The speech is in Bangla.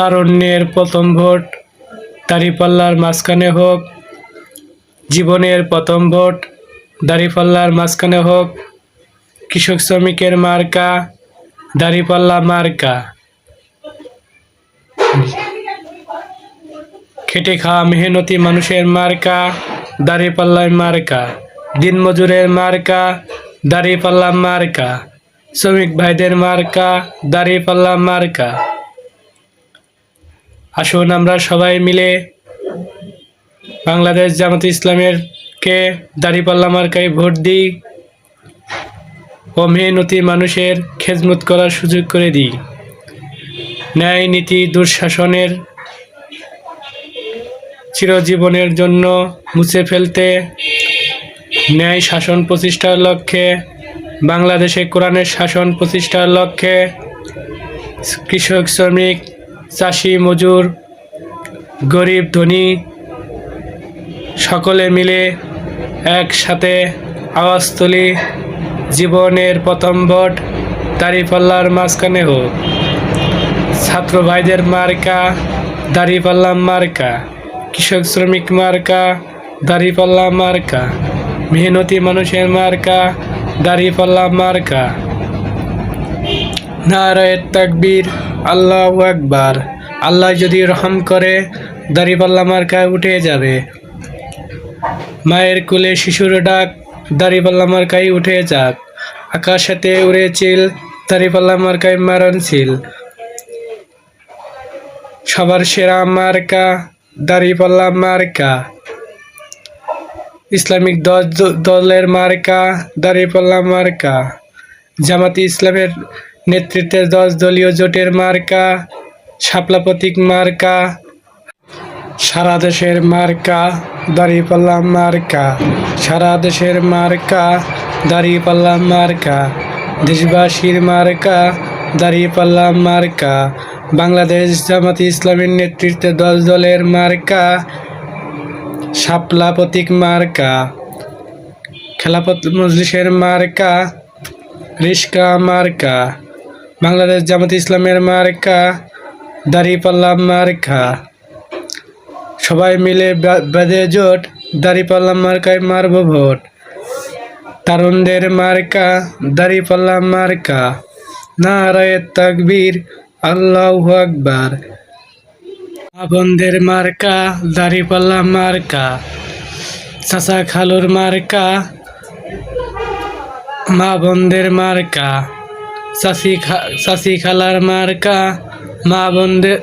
তারুণ্যের প্রথম ভোট, দাঁড়িপাল্লার মাঝখানে হোক, জীবনের প্রথম ভোট, দাঁড়িপাল্লার মাঝখানে হোক, কৃষক শ্রমিকের মার্কা, দাঁড়িপাল্লা মার্কা। খেটে খাওয়া মেহনতি মানুষের মার্কা দাঁড়িপাল্লায় মার্কা। দিনমজুরের মার্কা, দাঁড়িপাল্লা মার্কা। শ্রমিক ভাইদের মার্কা, দাঁড়িপাল্লা মার্কা। আসুন আমরা সবাই মিলে বাংলাদেশ জামাত ইসলামের কে দাঁড়িপাল্লা মার্কায় ভোট দিই ও মেহনতি মানুষের খেজমত করার সুযোগ করে দিই। ন্যায় নীতি দুঃশাসনের চিরজীবনের জন্য মুছে ফেলতে ন্যায় শাসন প্রতিষ্ঠার লক্ষ্যে, বাংলাদেশে কোরআনের শাসন প্রতিষ্ঠার লক্ষ্যে, কৃষক, শ্রমিক চাষি, মজুর, গরিব, ধনী, সকলে মিলে একসাথে আওয়াজ তুলি, জীবনের প্রথম ভোট দাঁড়িপাল্লার মাঝখানে হোক। ছাত্র ভাইদের মার্কা, দাঁড়িপাল্লা মার্কা, কৃষক শ্রমিক মার্কা, দাঁড়িপাল্লা মার্কা, মেহনতি মানুষের মার্কা, দাঁড়িপাল্লা মার্কা। নারায়ের তাকবীর। আল্লাহ একবার আল্লাহ যদি রহম করে, দাঁড়িপাল্লা মার্কায় উঠে যাবে। মায়ের কুলে শিশুর ডাক দাঁড়িপাল্লা মার্কায় উঠে যাক। আকাশেতে উড়েছিল দাঁড়িপাল্লা মার্কায় মারণ ছিল। সবার সেরা মার্কা, দাঁড়িপাল্লা মার্কা। ইসলামিক দল দলের মার্কা, দাঁড়িপাল্লা মার্কা। জামাতি ইসলামের নেতৃত্বে দশ দলীয় জোটের মার্কা, শাপলা প্রতীক মার্কা, সারা দেশের মার্কা দাঁড়িপাল্লা মার্কা। সারা দেশের মার্কা দাঁড়িপাল্লা মার্কা। দেশবাসীর মার্কা দাঁড়িপাল্লা মার্কা। বাংলাদেশ জামাত ইসলামের নেতৃত্বে দশ দলের মার্কা, শাপলা প্রতীক মার্কা। খেলাপত মজলিসের মার্কা রিস্কা মার্কা। বাংলাদেশ জামাত ইসলামের মার্কা দাঁড়িপাল্লা মার্কা। সবাই মিলে বেঁধে জোট দাঁড়িপাল্লা মার্কায় মারব ভোট। তারুণদের মার্কা দাঁড়িপাল্লা মার্কা। নারায় তাকবীর, আল্লাহ আকবার। আপনদের মার্কা দাঁড়িপাল্লা মার্কা। চাচা খালুর মার্কা, মা বোনদের মার্কা। চাষি খা চাষি খালার মার্কা মা বোনদের